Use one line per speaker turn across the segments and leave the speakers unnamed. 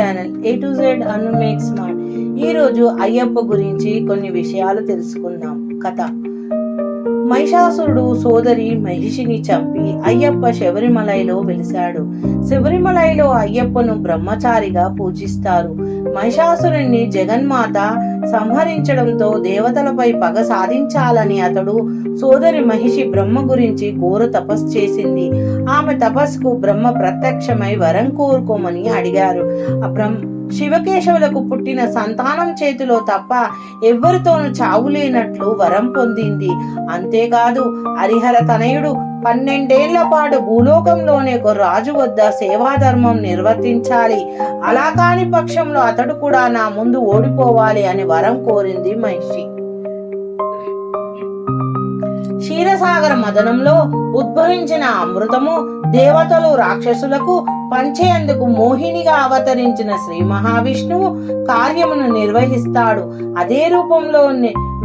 Channel A to Z Anu make smart ఈరోజు అయ్యప్ప గురించి కొన్ని విషయాలు తెలుసుకుందాం. కథ. మహిషాసురుడు సోదరి మహిషిని చంపి అయ్యప్ప శబరిమలైలో వెలిశాడు. శబరిమలైలో అయ్యప్పను బ్రహ్మచారిగా పూజిస్తారు. మహిషాసురుణ్ణి జగన్మాత సంహరించడంతో దేవతలపై పగ సాధించాలని అతడు సోదరి మహిషి బ్రహ్మ గురించి ఘోర తపస్సు చేసింది. ఆమె తపస్సుకు బ్రహ్మ ప్రత్యక్షమై వరం కోరుకోమని అడిగారు. ఆ బ్రహ్మ శివకేశవులకు పుట్టిన సంతానం చేతిలో తప్ప ఎవ్వరితోనూ చావులేనట్లు వరం పొందింది. అంతేకాదు హరిహర తనయుడు పన్నెండేళ్ళ పాటు భూలోకంలోనే ఒక రాజు వద్ద సేవాధర్మం నిర్వర్తించాలి. అలా కాని పక్షంలో అతడు కూడా నా ముందు ఓడిపోవాలి అని వరం కోరింది మహిషి. క్షీరసాగర మదనంలో ఉద్భవించిన అమృతము దేవతలు రాక్షసులకు పంచేందుకు మోహినిగా అవతరించిన శ్రీ మహావిష్ణువు కార్యమును నిర్వహిస్తాడు. అదే రూపంలో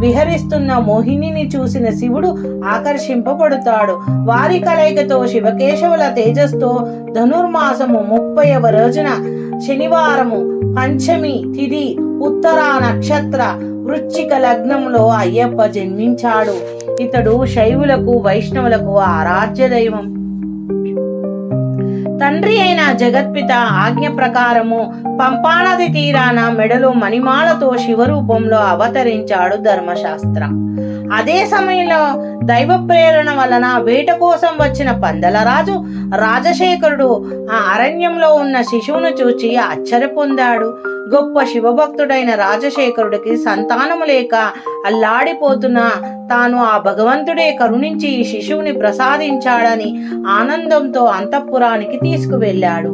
విహరిస్తున్న మోహినిని చూసిన శివుడు ఆకర్షింపబడతాడు. వారి కలయికతో శివకేశవుల తేజస్తో ధనుర్మాసము ముప్పైవ రోజున శనివారము పంచమి తిథి ఉత్తర నక్షత్ర వృచ్చిక లగ్నంలో అయ్యప్ప జన్మించాడు. ఇతడు శైవులకు వైష్ణవులకు ఆరాధ్య దైవం. తండ్రి అయిన జగత్పిత ఆజ్ఞ ప్రకారము పంపానది తీరాన మెడలో మణిమాలతో శివరూపంలో అవతరించాడు ధర్మశాస్త్రం. అదే సమయంలో దైవ ప్రేరణ వలన వేట కోసం వచ్చిన పందలరాజు రాజశేఖరుడు ఆ అరణ్యంలో ఉన్న శిశువును చూచి ఆశ్చర్య పొందాడు. గొప్ప శివభక్తుడైన రాజశేఖరుడికి సంతానము లేక అల్లాడిపోతున్న తాను ఆ భగవంతుడే కరుణించి ఈ శిశువుని ప్రసాదించాడని ఆనందంతో అంతఃపురానికి తీసుకువెళ్ళాడు.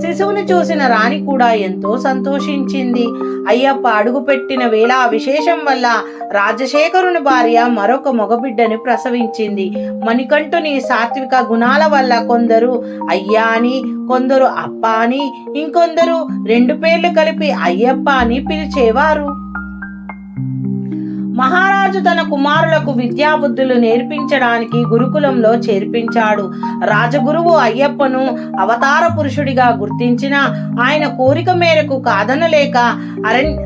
శిశువుని చూసిన రాణి కూడా ఎంతో సంతోషించింది. అయ్యప్ప అడుగుపెట్టిన వేళ విశేషం వల్ల రాజశేఖరుని భార్య మరొక మగబిడ్డని ప్రసవించింది. మణికంఠుని సాత్విక గుణాల వల్ల కొందరు అయ్యా అని కొందరు అప్ప అని ఇంకొందరు రెండు పేర్లు కలిపి అయ్యప్ప అని పిలిచేవారు. మహారాజు తన కుమారులకు విద్యాబుద్ధులు నేర్పించడానికి గురుకులంలో చేర్పించాడు. రాజగురువు అయ్యప్పను అవతార పురుషుడిగా గుర్తించిన ఆయన కోరిక మేరకు కాదనలేక అరణ్య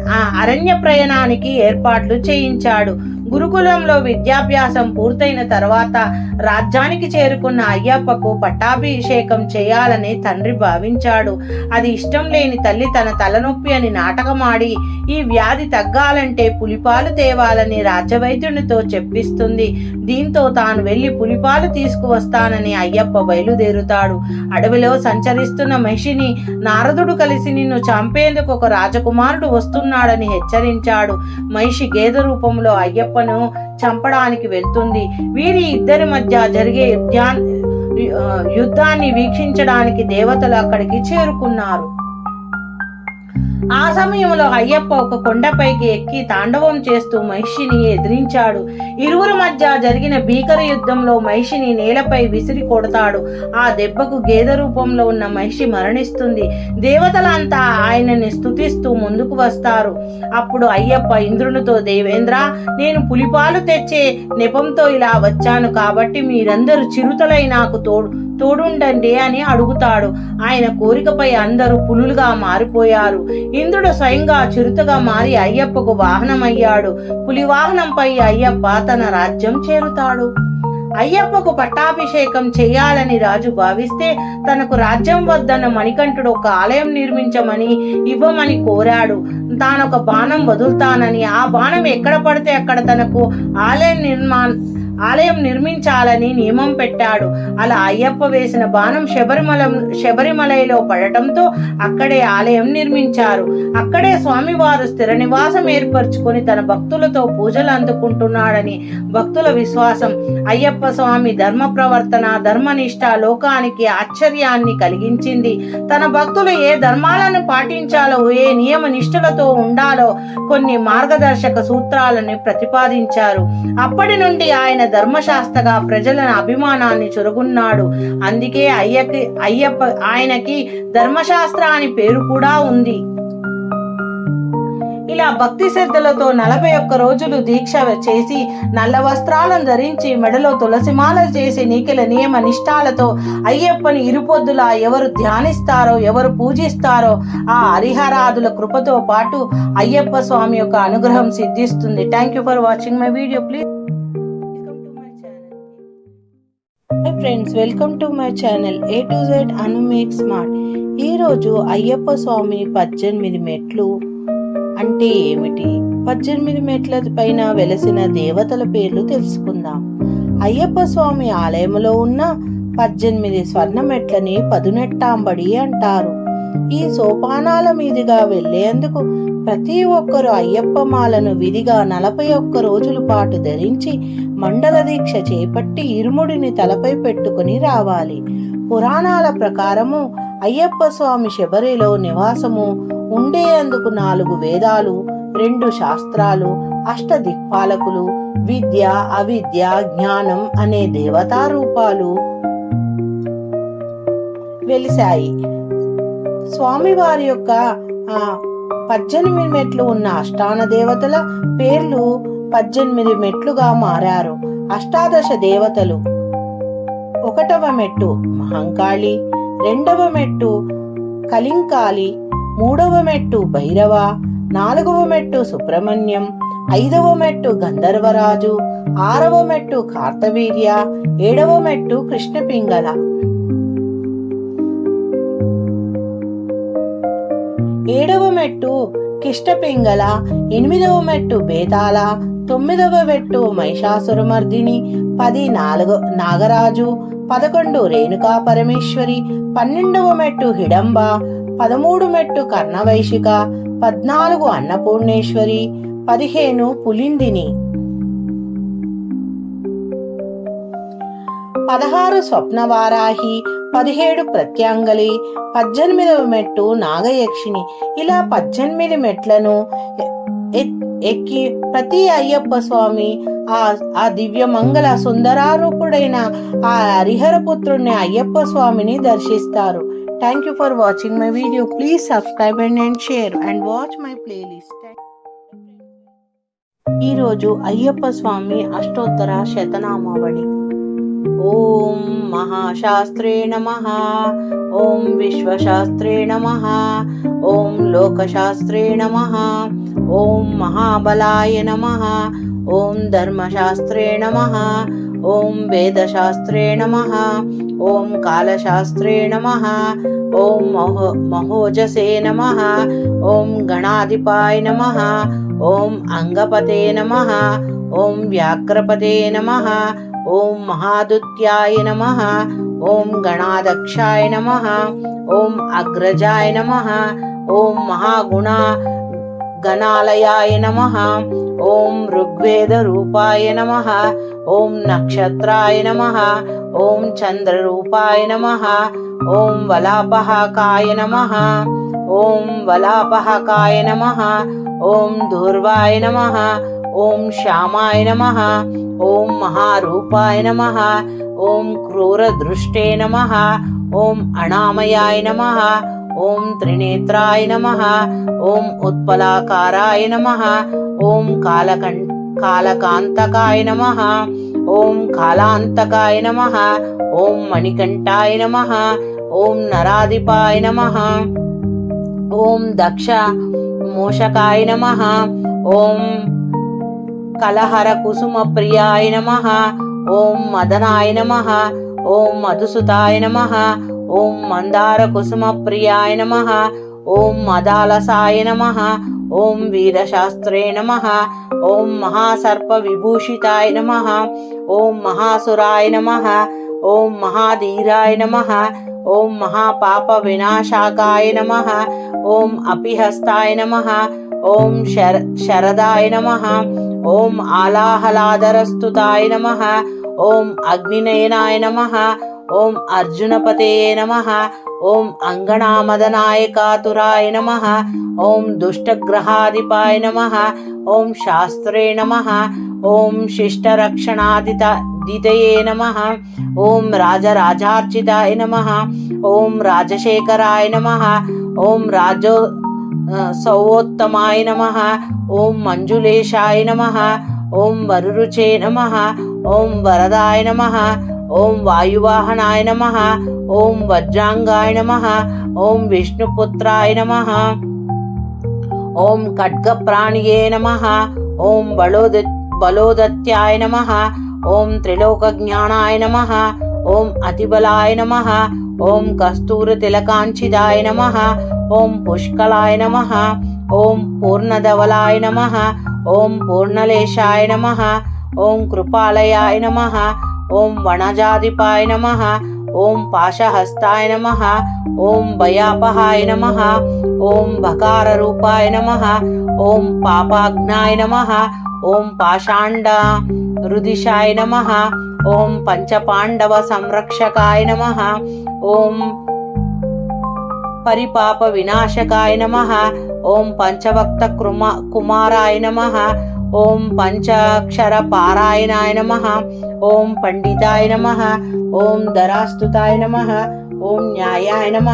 అరణ్య ప్రయాణానికి ఏర్పాట్లు చేయించాడు. గురుకులంలో విద్యాభ్యాసం పూర్తయిన తర్వాత రాజ్యానికి చేరుకున్న అయ్యప్పకు పట్టాభిషేకం చేయాలని తండ్రి భావించాడు. అది ఇష్టం లేని తల్లి తన తలనొప్పి అని నాటకమాడి ఈ వ్యాధి తగ్గాలంటే పులిపాలు తేవాలని రాజ్యవైద్యునితో చెప్పిస్తుంది. దీంతో తాను వెళ్ళి పులిపాలు తీసుకువస్తానని అయ్యప్ప బయలుదేరుతాడు. అడవిలో సంచరిస్తున్న మహిషిని నారదుడు కలిసి నిన్ను చంపేందుకు ఒక రాజకుమారుడు వస్తున్నాడని హెచ్చరించాడు. మహిషి గేదె రూపంలో అయ్యప్ప అయ్యప్పను చంపడానికి వెళ్తుంది. వీరి ఇద్దరి మధ్య జరిగే యుద్ధాన్ని వీక్షించడానికి దేవతలు అక్కడికి చేరుకున్నారు. ఆ సమయంలో అయ్యప్ప ఒక కొండపైకి ఎక్కి తాండవం చేస్తూ మహిషిని ఎదిరించాడు. ఇరువురు మధ్య జరిగిన భీకర యుద్ధంలో మహిషిని నేలపై విసిరి కొడతాడు. ఆ దెబ్బకు గేదె రూపంలో ఉన్న మహిషి మరణిస్తుంది. దేవతలంతా ఆయనని స్తుతిస్తూ ముందుకు వస్తారు. అప్పుడు అయ్యప్ప ఇంద్రునితో దేవేంద్ర నేను పులిపాలు తెచ్చే నెపంతో ఇలా వచ్చాను కాబట్టి మీరందరూ చిరుతలై నాకు తోడు తోడుండండి అని అడుగుతాడు. ఆయన కోరికపై అందరూ పులులుగా మారిపోయారు. ఇంద్రుడు స్వయంగా చిరుతగా మారి అయ్యప్పకు వాహనమయ్యాడు. పులి వాహనంపై అయ్యప్ప తన రాజ్యం చేరుతాడు. అయ్యప్పకు పట్టాభిషేకం చేయాలని రాజు భావిస్తే తనకు రాజ్యం వద్దన్న మణికంఠుడు ఒక ఆలయం నిర్మించమని ఇవ్వమని కోరాడు. తానొక బాణం వదులుతానని ఆ బాణం ఎక్కడ పడితే అక్కడ తనకు ఆలయం నిర్మాణం ఆలయం నిర్మించాలని నియమం పెట్టాడు. అలా అయ్యప్ప వేసిన బాణం శబరిమల శబరిమలైలో పడటంతో అక్కడే ఆలయం నిర్మించారు. అక్కడే స్వామివారు స్థిర నివాసం ఏర్పరచుకుని తన భక్తులతో పూజలు అందుకుంటున్నాడని భక్తుల విశ్వాసం. అయ్యప్ప స్వామి ధర్మ ప్రవర్తన ధర్మనిష్ట లోకానికి ఆశ్చర్యాన్ని కలిగించింది. తన భక్తులు ఏ ధర్మాలను పాటించాలో ఏ నియమ నిష్ఠలతో ఉండాలో కొన్ని మార్గదర్శక సూత్రాలను ప్రతిపాదించారు. అప్పటి నుండి ఆయన ధర్మశాస్త్రగా ప్రజల అభిమానాన్ని చొరుగున్నాడు. అందుకే అయ్యకి అయ్యప్ప ఆయనకి ధర్మశాస్త్ర అని పేరు కూడా ఉంది. ఇలా భక్తి శ్రద్ధలతో నలభై ఒక్క రోజులు దీక్ష చేసి నల్ల వస్త్రాలను ధరించి మెడలో తులసిమాల చేసి నీకెల నియమ నిష్ఠాలతో అయ్యప్పని ఇరుపొద్దులా ఎవరు ధ్యానిస్తారో ఎవరు పూజిస్తారో ఆ హరిహరాదుల కృపతో పాటు అయ్యప్ప స్వామి యొక్క అనుగ్రహం సిద్ధిస్తుంది. Thank you for watching my video please friends welcome to my channel A to Z Anu make smart ఈరోజు అయ్యప్ప స్వామి పద్దెనిమిది మెట్లు అంటే ఏమిటి? పద్దెనిమిది మెట్ల పైన వెలసిన దేవతల పేర్లు తెలుసుకుందాం. అయ్యప్ప స్వామి ఆలయంలో ఉన్న పద్దెనిమిది స్వర్ణ మెట్లని పదునెట్టాంబడి అంటారు. ఈ సోపానాల మీదుగా వెళ్ళేందుకు ప్రతి ఒక్కరు అయ్యప్ప మాలను విధిగా నలభై ఒక్క రోజుల పాటు ధరించి మండల దీక్ష చేపట్టి ఇరుముడిని తలపై పెట్టుకుని రావాలి. పురాణాల ప్రకారము అయ్యప్ప స్వామి శబరిలో నివాసము ఉండేందుకు నాలుగు వేదాలు రెండు శాస్త్రాలు అష్ట దిక్పాలకులు విద్య అవిద్య జ్ఞానం అనే దేవతా రూపాలు వెలిశాయి. స్వామివారి యొక్క ఆ పద్దెనిమిది మెట్లు ఉన్న అష్టాన దేవతల పేర్లు పద్దెనిమిది మెట్లుగా మారారు. అష్టాదశ దేవతలు. ఒకటవ మెట్టు మహంకాళి రెండవ మెట్టు కలింకాలి మూడవ మెట్టు భైరవ నాలుగవ మెట్టు సుబ్రహ్మణ్యం ఐదవ మెట్టు గంధర్వరాజు ఆరవ మెట్టు కార్తవీర్య ఏడవ మెట్టు కృష్ణపింగళ. ఏడవ మెట్టు కిష్టపింగళ ఎనిమిదవ మెట్టు బేతాళ తొమ్మిదవ మెట్టు మహిషాసురమర్దిని పది నాలుగు నాగరాజు పదకొండు రేణుకా పరమేశ్వరి పన్నెండవ మెట్టు హిడంబ పదమూడు మెట్టు కర్ణవైశిక పద్నాలుగు అన్నపూర్ణేశ్వరి పదిహేను పులిందిని. పదహారు స్వప్నవారాహి పదిహేడు ప్రత్యాంగలి పద్దెనిమిదవ మెట్టు నాగయక్షిణి. ఇలా పద్దెనిమిది మెట్లను ఎక్కి ప్రతి అయ్యప్ప స్వామి ఆ ఆ దివ్య మంగళ సుందరారూపుడైన ఆ హరిహర పుత్రుణ్ణి అయ్యప్ప స్వామిని దర్శిస్తారు. Thank you for watching my video please subscribe and and share and watch my playlist ఈరోజు అయ్యప్ప స్వామి అష్టోత్తర శతనామావళి. ॐ महाशास्त्रे नमः ॐ विश्वशास्त्रे नमः ॐ लोकशास्त्रे नमः ॐ महाबलाय नमः ॐ धर्मशास्त्रे नमः ॐ वेदशास्त्रे नमः ॐ कालशास्त्रे नमः ॐ महो महोचसे नमः ॐ गणाधिपाय नमः ॐ अङ्गपते नमः ॐ व्याक्रपते नमः ॐ महादुत्याय नमः ॐ गणादक्षाय नमः ॐ अग्रजाय नमः ॐ महागुणा गणालयाय नमः ॐ ऋग्वेदरूपाय नमः ॐ नक्षत्राय नमः ॐ चन्द्ररूपाय नमः ॐ वलापहाकाय नमः ॐ वलापहाकाय नमः ॐ धूर्वाय नमः ఓం శ్యామాయ నమ ఓం మహారూపాయ నమ ఓం క్రూరదృష్టే నమ ఓం అణామయాయ నమ ఓం త్రినేత్రాయ నమ ఓం ఉత్పలాకారాయ నమ ఓం కాలకం కాలకాంతకాయ నమ ఓం కాలాంతకాయ నమ ఓం మణికంఠాయ నమ ఓం నరాధిపాయ నమ ఓం దక్ష మోషకాయ నమ ఓం కలహర కుసుమ ప్రియాయ నమ ఓం మదనాయ నమ ఓం మధుసుతాయ నమ ఓం మందార కుసుమ ప్రియాయ నమ ఓం మదాలసాయ నమ ఓం వీరశాస్త్రే నమ ఓం మహాసర్ప విభూషితాయ నమ ఓం మహాసురాయ నమ ఓం మహాధీరాయ నమ ఓం మహాపాప వినాశాకాయ నమ ఓం అపిహస్తాయ నమ ఓం శర శరదాయ నమ ॐ आलाहलादरस्तुताय नमः। ॐ अग्निनयनाय नमः। ॐ अर्जुनपतये नमः। ॐ अङ्गणामदनाय कातुराय नमः। ॐ दुष्टग्रहाधिपाय नमः। ॐ शास्त्रे नमः। ॐ शिष्टरक्षणादितादितये नमः। ॐ राजराजार्चिताय नमः। ॐ राजशेखराय नमः। ॐ राजो సౌవోత్తమాయ నమ ఓం మంజులేశాయ నమ ఓం వరురుచే నమ ఓం వరదాయ నమ ఓం వాయువాహనాయ నమ ఓం వజ్రాంగాయ నమ ఓం విష్ణుపుత్రాయ నమ ఓం ఖడ్గప్రాణియే నమ ఓం బలోద బలోదత్యాయ నమ ఓం త్రిలోకజ్ఞానాయ నమ ఓం అతిబలాయ నమ ఓం కస్తూరు కస్తూరతిలకాంచితాయ నమ ఓం పుష్కలాయ నమ ఓం పూర్ణధవలాయ నమ ఓం పూర్ణలేశాయ నమ ఓం కృపాలయాయ నమ ఓం వనజాధిపాయ నమ ఓం పాశహస్తాయ నమ ఓం భయాపహాయ నమ ఓం భకారరూపాయ నమ ఓం పాపాగ్నాయ నమ ఓం పాషాండ రుదిశాయ నమ ఓం పంచపాండవ సంరక్షకాయ నమ ఓం పరిపాప వినాశకాయ నమ. ఓం పంచవక్త కృమ కుమారాయ నమ. ఓం పంచాక్షర పారాయణాయ నమ. ఓం పండితాయ నమ. ఓం ధరాస్తుతాయ నమ. ఓం న్యాయాయ నమ.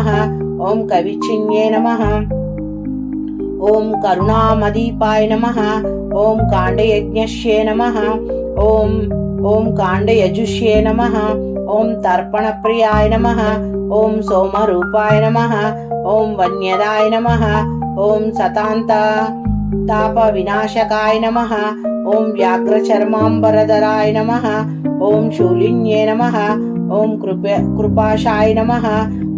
ఓం కవిచిన్యే నమ. ఓం కరుణామదీపాయ నమ. ఓం కాండయజ్ఞశ్యే నమ. ఓం ఓం కాండయజుష్యే నమ. ఓం తర్పణ ప్రియాయ నమ ఓం సోమరూపాయ నమ ఓం వన్యదాయ నమ ఓం సతాంత తాప వినాశకాయ నమ ఓం వ్యాఘ్రచర్మాంబరధరాయ నమ ఓం శూలిన్యే నమ ఓం కృప కృపాశాయ నమ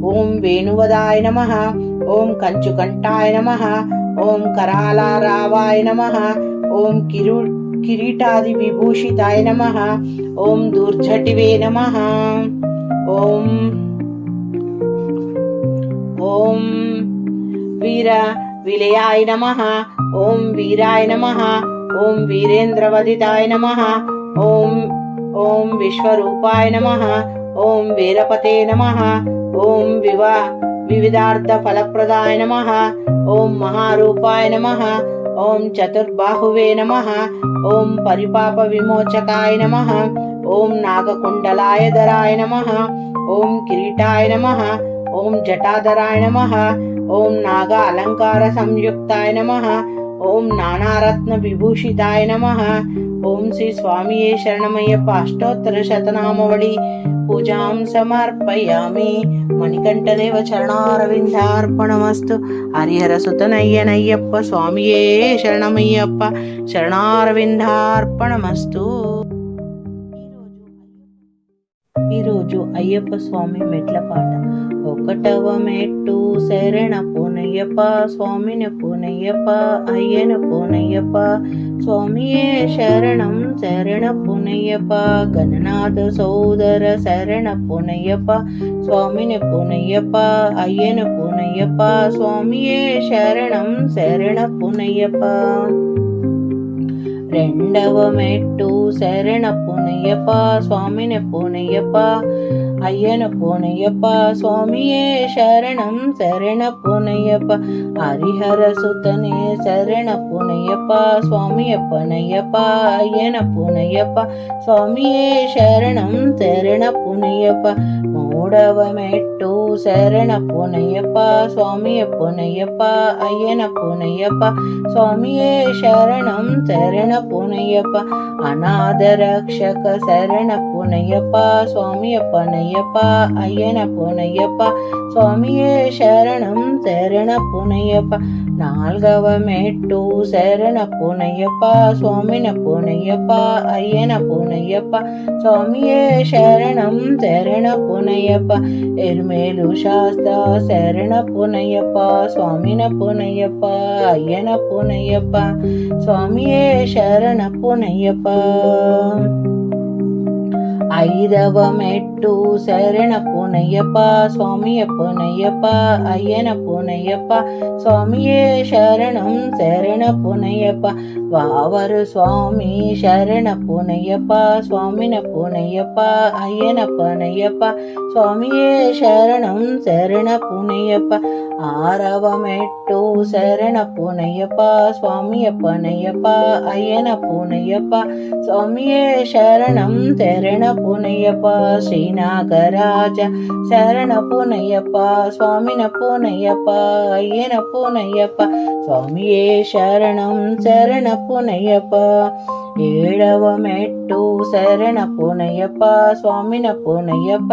ఓం వేణువదాయ నమ ఓం కంచుకంఠాయ నమ ఓం కరాలారావాయ నమ ఓం కిరు కిరీటాది విభూషితాయ నమ. ఓం దూర్జటివే నమ. ఓం. ఓం. వీర విలయాయ నమ. ఓం వీరాయ నమ. ఓం వీరేంద్రవదితాయ నమ. ఓం. ఓం విశ్వరూపాయ నమ. ఓం వీరపతే నమ. ఓం వివా వివిధార్థ ఫలప్రదాయ నమ. ఓం మహారూపాయ నమ. ॐ चतुर्बाहुवे नमः। ॐ परिपापविमोचकाय नमः। ॐ नागकुण्डलाय धराय नमः। ॐ किरीटाय नमः। ॐ जटाधराय नमः। ॐ नागालङ्कारसंयुक्ताय नमः। ॐ नानारत्नविभूषिताय नमः। ॐ श्री स्वामीये शरणमय्यप्प अष्टोत्तरशतनामवी పూజాం సమర్పయామి మణికంఠదేవ చరణారవిందార్పణమస్తు హరిహర సుతనయ్యనయ్యప్ప స్వామియే శరణమయ్యప్ప శరణారవిందార్పణమస్తు ఈరోజు అయ్యప్ప స్వామి మెట్ల పాట. ఒకటవ మెట్టు శరణ పూనయ్యప్ప స్వామిని పూనయ్యప్ప అయ్యన పూనయ్యప్ప స్వామియే శరణం శరణ పూనయ్యప్ప గణనాథ సోదర శరణ పూనయ్యప్ప స్వామిని పూనయ్యప్ప అయ్యన పూనయ్యప్ప స్వామియే శరణం శరణ పూనయ్యప్ప. రెండవ మెట్టు శరణ పునయ్యప్ప స్వామిని పునయ్యప్ప అయ్యన పునయ్యప్ప స్వామియే శరణం శరణ పునయ్యప్ప హరిహర సుతనే శరణ పునయ్యప్ప స్వామి పనయ్యప్ప అయ్యన పునయ్యప్ప స్వామియే శరణం శరణ పునయ్యప్ప ಮೂಡವ ಮೆಟ್ಟು ಶರಣಪ್ಪ ನಯ್ಯಪ್ಪ ಸ್ವಾಮಿಯಪ್ಪ ನಯ್ಯಪ್ಪ ಅಯ್ಯನಪ್ಪ ನಯ್ಯಪ್ಪ ಸ್ವಾಮಿಯೇ ಶರಣಂ ಶರಣಪ್ಪ ನಯ್ಯಪ್ಪ ಅನಾಥ ರಕ್ಷಕ ಶರಣಪ್ಪ ನಯ್ಯಪ್ಪ ಸ್ವಾಮಿಯಪ್ಪ ನಯ್ಯಪ್ಪ ಅಯ್ಯನಪ್ಪ ನಯ್ಯಪ್ಪ ಸ್ವಾಮಿಯೇ ಶರಣಂ ಶರಣಪ್ಪ ನಯ್ಯಪ್ಪ ನಾಲ್ಗವ ಮೆಟ್ಟು ಶರಣಪ್ಪು ನಯ್ಯಪ್ಪ ಸ್ವಾಮಿನಪ್ಪು ನಯ್ಯಪ್ಪ ಅಯ್ಯನಪ್ಪು ನಯ್ಯಪ್ಪ ಸ್ವಾಮಿಯೇ ಶರಣಂ ಶರಣಪ್ಪು ನಯ್ಯಪ್ಪ ಎರ್ಮೇಲು ಶಾಸ್ತ್ರ ಶರಣಪ್ಪು ನಯ್ಯಪ್ಪ ಸ್ವಾಮಿನಪ್ಪು ನಯ್ಯಪ್ಪ ಅಯ್ಯನಪ್ಪು ನಯ್ಯಪ್ಪ ಸ್ವಾಮಿಯೇ ಶರಣಪ್ಪು ನಯ್ಯಪ್ಪ ಐದವಮೆಟ್ಟು ಶರಣಪ್ಪು ನಯ್ಯಪ್ಪ ಸ್ವಾಮಿಯಪ್ಪು ನಯ್ಯಪ್ಪ ಅಯ್ಯನಪ್ಪು ನಯ್ಯಪ್ಪ ಸ್ವಾಮಿಯೇ ಶರಣಂ ಶರಣಪ್ಪು ನಯ್ಯಪ್ಪ வாவரு சுவாமி சரண பூனையப்பா சுவாமின பூனையப்பா ஐயன பனையப்பா சுவாமியே சரணம் சரண பூனையப்பா ஆரவமெட்டு சரண பூனையப்பா சுவாமிய பனையப்பா ஐயன பூனையப்பா சுவாமியே சரணம் சரண பூனையப்பா ஸ்ரீநாகராஜா சரண பூனையப்பா சுவாமின பூனையப்பா ஐயன பூனையப்பா சுவாமியே சரணம் சரண ಪುನಯ್ಯಪ್ಪ ಏಳವ ಮೆಟ್ಟು ಶರಣ ಪುನಯ್ಯಪ್ಪ ಸ್ವಾಮಿನ ಪುನಯ್ಯಪ್ಪ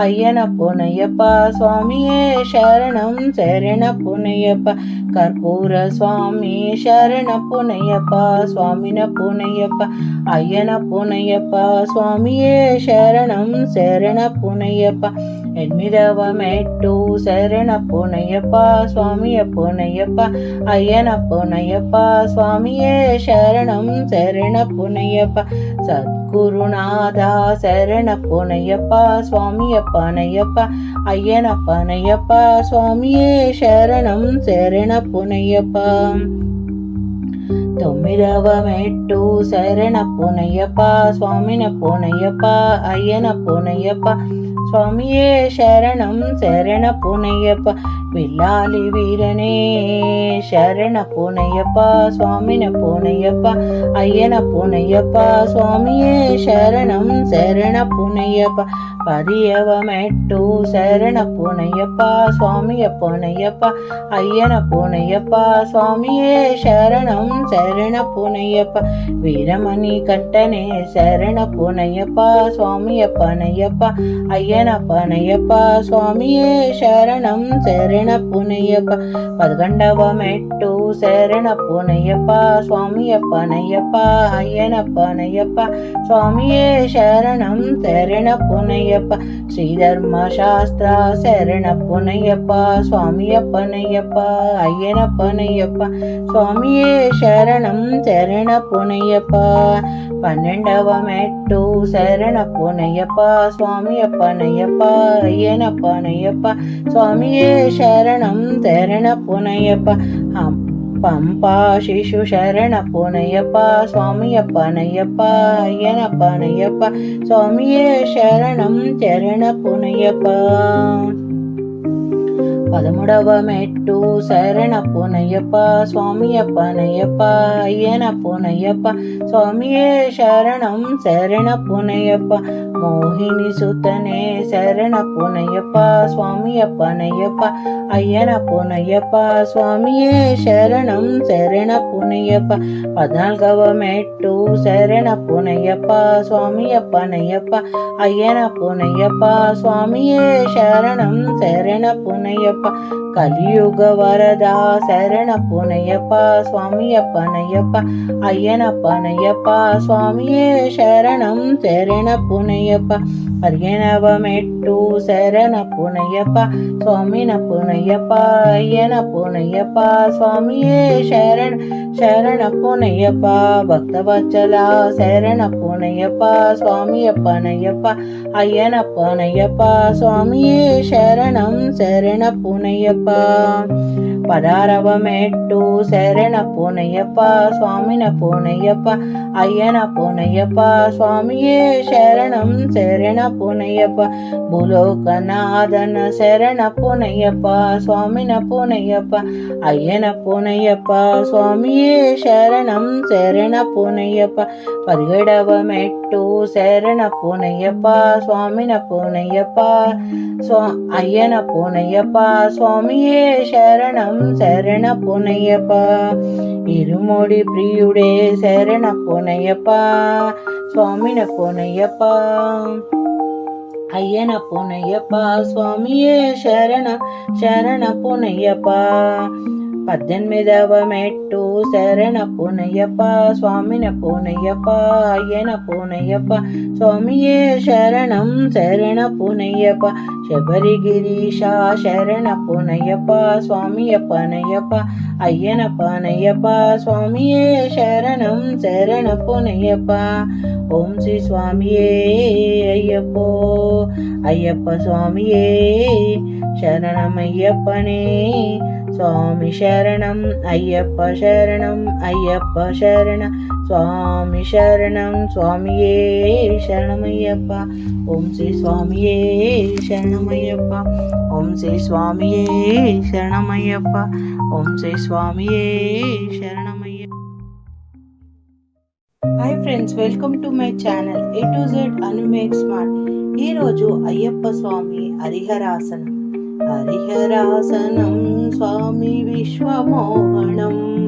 ಅಯ್ಯನ ಪುನಯ್ಯಪ್ಪ ಸ್ವಾಮಿಯೇ ಶರಣಂ ಶರಣ ಪುನಯ್ಯಪ್ಪ ಕರ್ಪೂರ ಸ್ವಾಮಿ ಶರಣ ಪುನಯ್ಯಪ್ಪ ಸ್ವಾಮಿನ ಪುನಯ್ಯಪ್ಪ ಅಯ್ಯನ ಪುನಯ್ಯಪ್ಪ ಸ್ವಾಮಿಯೇ ಶರಣಂ ಶರಣ ಪುನಯ್ಯಪ್ಪ ఎనిమిదవ మెట్టు శరణ పునయ్యప్ప స్వామియ పునయ్యప్ప అయ్యన పునయ్యప్ప స్వామియే శరణం శరణ పునయ్యప్ప సద్గురునాథ శరణ పునయ్యప్ప స్వామియప్పనయ్యప్ప అయ్యనప్పనయ్యప్ప స్వామియే శరణం శరణ పునయ్యప్ప తొమ్మిదవ మెట్టు శరణ పునయ్యప్ప స్వామిన పునయ్యప్ప అయ్యన పునయ్యప్ప சுவாமியே சரணம் சரண புனையப்பா. வில்லாலி வீரனே ಶರಣ ಪೂನಯ್ಯಪ್ಪ ಸ್ವಾಮಿನ ಪೂನಯ್ಯಪ್ಪ ಅಯ್ಯನ ಪೂನಯ್ಯಪ್ಪ ಸ್ವಾಮಿಯೇ ಶರಣಂ ಶರಣ ಪೂನಯ್ಯಪ್ಪ பதியவ மெட்டு சரண பூனையப்பா சுவாமிய பூனையப்பா ஐயன பூனையப்பா சுவாமியே சரணம் சரண பூனையப்பா வீரமணி கட்டனே சரண பூனையப்பா சுவாமிய பனையப்பா ஐயன பனையப்பா சுவாமியே சரணம் சரண ಶರಣ ಪುನಯ್ಯಪ್ಪ ಪದಗಂಡವ ಮೆಟ್ಟು ಶರಣ ಪುನಯ್ಯಪ್ಪ ಸ್ವಾಮಿಯಪ್ಪ ನಯ್ಯಪ್ಪ ಅಯ್ಯನಪ್ಪ ನಯ್ಯಪ್ಪ ಸ್ವಾಮಿಯೇ ಶರಣಂ ಶರಣ ಪುನಯ್ಯಪ್ಪ ಶ್ರೀಧರ್ಮಶಾಸ್ತ್ರ ಶರಣ ಪುನಯ್ಯಪ್ಪ ಸ್ವಾಮಿಯಪ್ಪ ನಯ್ಯಪ್ಪ ಅಯ್ಯನಪ್ಪ ನಯ್ಯಪ್ಪ சுவாமியே சரணம் சரண புனையப்பா పన్నెండవ మెట్టు శరణ పునయ్యప్ప స్వామియ పనయ్యప్ప అయ్యన పనయ్యప్ప స్వామియే శరణం శరణ పునయ్యప్ప హం- పంపా శిశు శరణ పునయ్యప్ప స్వామియప్ప నయ్యప్ప అయ్యనప్ప నయ్యప్ప స్వామియే శరణం చరణ పునయ్యప్ప పదమూడవ మెట్టు శరణ పునయ్యప్ప స్వామియప్ప నయ్యప్ప అయ్యన పునయ్యప్ప స్వామియే శరణం శరణ పునయ్యప్ప మోహిని సుతనే శరణ పునయ్యప్ప స్వామియప్ప నయ్యప్ప అయ్యన పునయ్యప్ప స్వామియే శరణం శరణ పునయ్యప్ప పద్నాలుగవ మెట్టు శరణ పునయ్యప్ప స్వామియప్ప నయ్యప్ప అయ్యన పునయ్యప్ప స్వామియే శరణం శరణ పునయ్యప్ప కలియుగ వరద శరణ పునయ్యప్ప స్వామియప్ప నయ్యప్ప అయ్యనప్ప నయ్యప్ప స్వామియే శరణం శరణ పునయ్యప్ప ಪುನಯ್ಯಪ್ಪ ಅರ್ಯನವ ಮೆಟ್ಟು ಶರಣ ಪುನಯ್ಯಪ್ಪ ಸ್ವಾಮಿನ ಪುನಯ್ಯಪ್ಪ ಅಯ್ಯನ ಪುನಯ್ಯಪ್ಪ ಸ್ವಾಮಿಯೇ ಶರಣ ಶರಣ ಪುನಯ್ಯಪ್ಪ ಭಕ್ತವಚಲ ಶರಣ ಪುನಯ್ಯಪ್ಪ ಸ್ವಾಮಿಯಪ್ಪನಯ್ಯಪ್ಪ ಅಯ್ಯನಪ್ಪನಯ್ಯಪ್ಪ ಸ್ವಾಮಿಯೇ ಶರಣಂ ಶರಣ ಪುನಯ್ಯಪ್ಪ ಪದಾರವ ಮೆಟ್ಟು ಶರಣ ಪೂನಯ್ಯಪ್ಪ ಸ್ವಾಮಿನ ಪೂನಯ್ಯಪ್ಪ ಅಯ್ಯನ ಪೂನಯ್ಯಪ್ಪ ಸ್ವಾಮಿಯೇ ಶರಣಂ ಶರಣ ಪೂನಯ್ಯಪ್ಪ ಭೂಲೋಕನಾದನ ಶರಣ ಪೂನಯ್ಯಪ್ಪ ಸ್ವಾಮಿನ ಪೂನಯ್ಯಪ್ಪ ಅಯ್ಯನ ಪೂನಯ್ಯಪ್ಪ ಸ್ವಾಮಿಯೇ ಶರಣಂ ಶರಣ ಪೂನಯ್ಯಪ್ಪ ಪರಿಗಡವ ಮೆಟ್ಟು ಅಟ್ಟು ಶರಣ ಪೂನಯ್ಯಪ್ಪ ಸ್ವಾಮಿನ ಪೂನಯ್ಯಪ್ಪ ಸ್ವ ಅಯ್ಯನ ಪೂನಯ್ಯಪ್ಪ ಸ್ವಾಮಿಯೇ ಶರಣಂ ಶರಣ ಪೂನಯ್ಯಪ್ಪ இருமொழி பிரியுடே சரண போனையப்பா சுவாமின போனையப்பா ஐயன போனையப்பா சுவாமியே சரண சரண போனையப்பா పద్దెనిమిదవ మెట్టు శరణ పునయ్యప్ప స్వామిన పునయ్యప్ప అయ్యన పునయ్యప్ప స్వామియే శరణం శరణ పునయ్యప్ప శబరిగిరీశ శరణ పునయ్యప్ప స్వామియప్ప నయ్యప్ప అయ్యన పనయ్యప్ప స్వామియే శరణం శరణ పునయ్యప్ప ఓం శ్రీ స్వామియే అయ్యప్పో అయ్యప్ప స్వామియే శరణమయ్యప్పనే స్వామి శరణం అయ్యప్ప శరణం అయ్యప్ప శరణ. స్వామి శరణం స్వామియే శరణమయ్యప్ప. ఓం శ్రీ స్వామియే శరణమయ్యప్ప. ఓం శ్రీ స్వామియే శరణమయ్యప్ప. ఓం శ్రీ స్వామియే శరణమయ్యప్ప. Hi friends welcome to my channel A to Z Anu make smart ఈరోజు అయ్యప్ప స్వామి హరిహరాసనం. हरिहरासनं स्वामी विश्वमोहणम्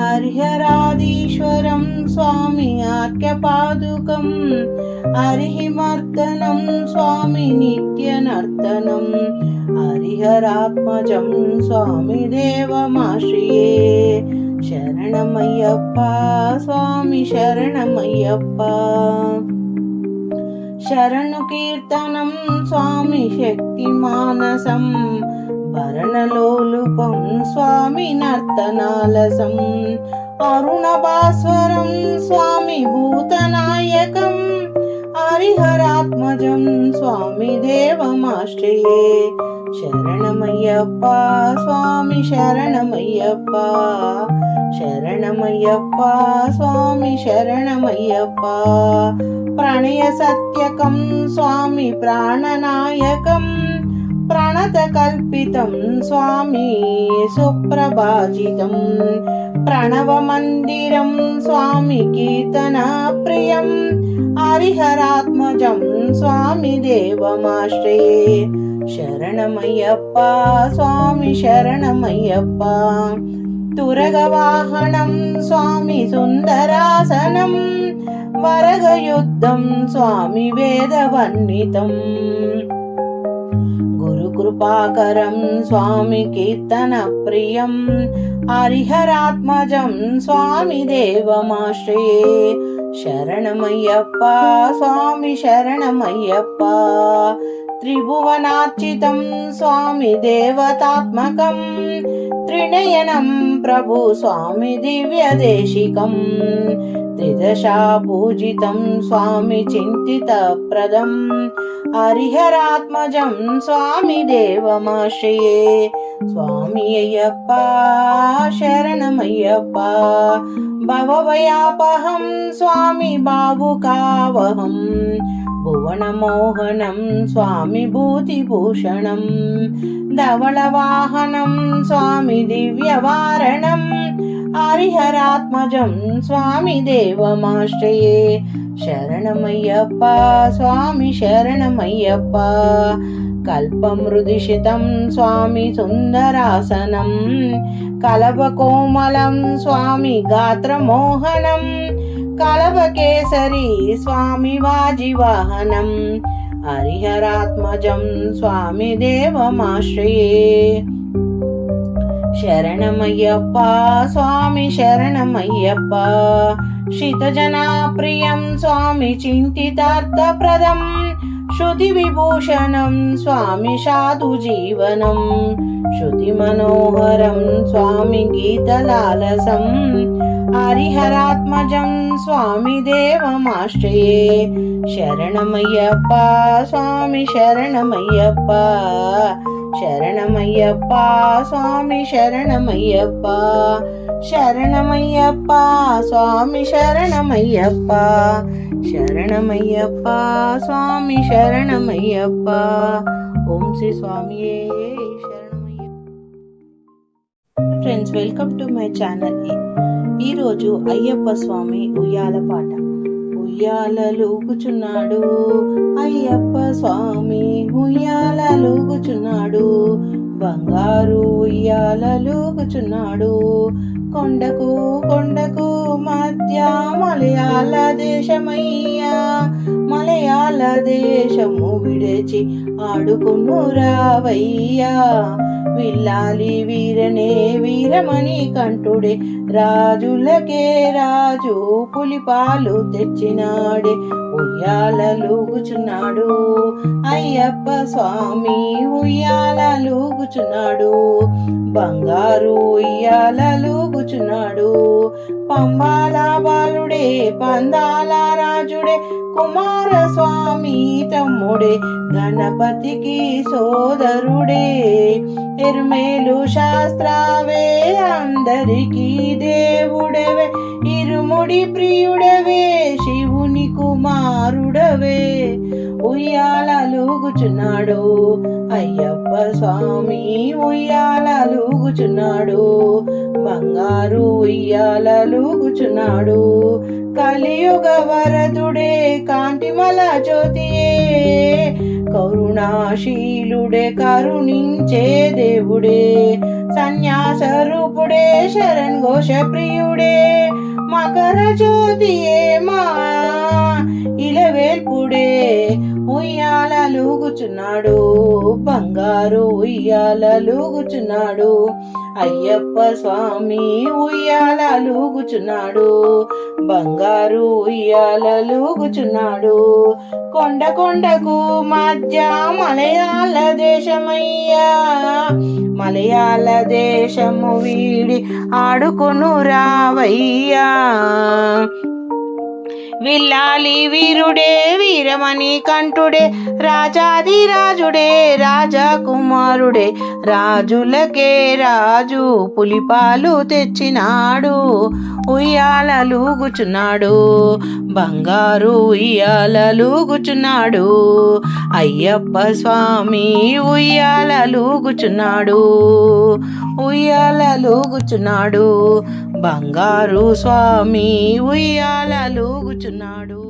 हरिहरादीश्वरं स्वामी आर्क्यपादुकम् हरिमर्दनं स्वामि नित्यनर्तनम् हरिहरात्मजं स्वामी देवमाश्रिये। शरणमय्यप्पा स्वामी शरणमय्यप्पा। శరణు కీర్తనం స్వామి శక్తి మానసం. భరణలోలుపం స్వామి నర్తనాలసం. అరుణభాస్వరం స్వామి భూతనాయకం. హరిహరాత్మజం స్వామి దేవమాశ్రయే. శరణమయ్యప్ప స్వామి శరణమయ్యప్ప. శరణమయ్యప్ప స్వామి శరణమయ్యప్ప. प्रणयसत्यकं स्वामि प्राणनायकम् प्रणतकल्पितं स्वामी सुप्रभाजितम् प्रणवमन्दिरं स्वामि कीर्तनप्रियम् हरिहरात्मजं स्वामि देवमाश्रये शरणमय्यप्पा स्वामि शरणमय्यप्पा तुरगवाहनं स्वामि सुन्दरासनम् वरगयुद्धं स्वामि वेदवर्णितम् गुरुकृपाकरं स्वामि कीर्तनप्रियम् हरिहरात्मजं स्वामि देवमाश्रये। शरणमय्यप्पा स्वामि शरणमय्यप्पा। त्रिभुवनार्चितं स्वामि देवतात्मकम् त्रिनयनं प्रभु स्वामि दिव्यदेशिकम्। त्रिदशा पूजितं स्वामि चिन्तितप्रदम् हरिहरात्मजं स्वामि देवमाश्रये स्वामी अय्यप्पा शरणमय्यप्पा भवभयापहं स्वामि भावुकावहं भुवनमोहनं स्वामि भूतिभूषणं धवलवाहनं स्वामि दिव्यवारणम् हरिहरात्मजं स्वामि देवमाश्रये शरणमय्यप्पा स्वामि शरणमय्यप्पा। कल्पं स्वामि सुन्दरासनं सुन्दरासनम् कलपकोमलं स्वामी गात्रमोहनं कलपकेसरी स्वामि वाजिवाहनं हरिहरात्मजं स्वामि देवमाश्रये। शरणमय्यप्पा स्वामि शरणमय्यप्पा श्रितजनाप्रियं स्वामि चिन्तितार्थप्रदम् श्रुतिविभूषणं स्वामि साधुजीवनं श्रुतिमनोहरं स्वामि गीतलालसम् हरिहरात्मजं स्वामि देवमाश्रये शरणमय्यप्पा स्वामि शरणमय्यप्पा శరణమయ్యప్ప స్వామి శరణమయ్యప్ప. శరణమయ్యప్ప స్వామి శరణమయ్యప్ప. శరణమయ్యప్ప స్వామి శరణమయ్యప్ప. ఓం శ్రీ స్వామియే శరణమయ్యప్ప. Friends welcome to my channel ఈరోజు అయ్యప్ప స్వామి ఉయ్యాల పాట. ఉయ్యాలలుగుచున్నాడు అయ్యప్ప స్వామి ఉయ్యాలలుగుచున్నాడు బంగారు ఉయ్యాలలుగుచున్నాడు కొండకు కొండకు మధ్య మలయాళ దేశమయ్యా మలయాళ దేశము విడిచి ఆడుకును రావయ్యా. విల్లాలి వీరనే వీరమణి కంటుడే రాజులకే రాజు పులిపాలు తెచ్చినాడే. ఉయ్యాలలుగుచున్నాడు. అయ్యప్ప స్వామి ఉయ్యాలలుగుచున్నాడు. బంగారు ఉయ్యాలలుగుచున్నాడు. పంబాల బాలుడే పందాల రాజుడే కుమార స్వామి తమ్ముడే గణపతికి సోదరుడే. ఎరుమేలు శాస్త్రావే అందరికీ దేవుడవే ఇరుముడి ప్రియుడవే శివు కుమారుడవే. ఉయ్యాలూగుచున్నాడు అయ్యప్ప స్వామి ఉయ్యాలూగుచున్నాడు బంగారు ఉయ్యాలూగుచున్నాడు కలియుగ వరదుడే కాంతిమల జ్యోతియే. కరుణాశీలుడే కరుణించే దేవుడే. సన్యాస రూపుడే శరణ్ ఘోష ప్రియుడే. మకర జ్యోతియే మా ఇలవేల్పుడే ఉయ్యాలలుగుచున్నాడు బంగారు ఉయ్యాలలుగుచున్నాడు. అయ్యప్ప స్వామి ఉయ్యాలలుగుచున్నాడు బంగారు ఉయ్యాలలుగుచున్నాడు. కొండ కొండకు మధ్య మలయాళ దేశమయ్యా మలయాళ దేశము వీడి ఆడుకొను రావయ్యా విల్లాలి వీరుడే వీరమణి కంఠుడే రాజాది రాజుడే రాజా కుమారుడే రాజులకే రాజు పులిపాలు తెచ్చినాడు ఉయ్యాలలుగుచున్నాడు బంగారు ఉయ్యాలలుగుచున్నాడు అయ్యప్ప స్వామి ఉయ్యాలలుగుచున్నాడు ఉయ్యాలలుగుచున్నాడు బంగారు స్వామి ఉయ్యాలలుగుచున్నాడు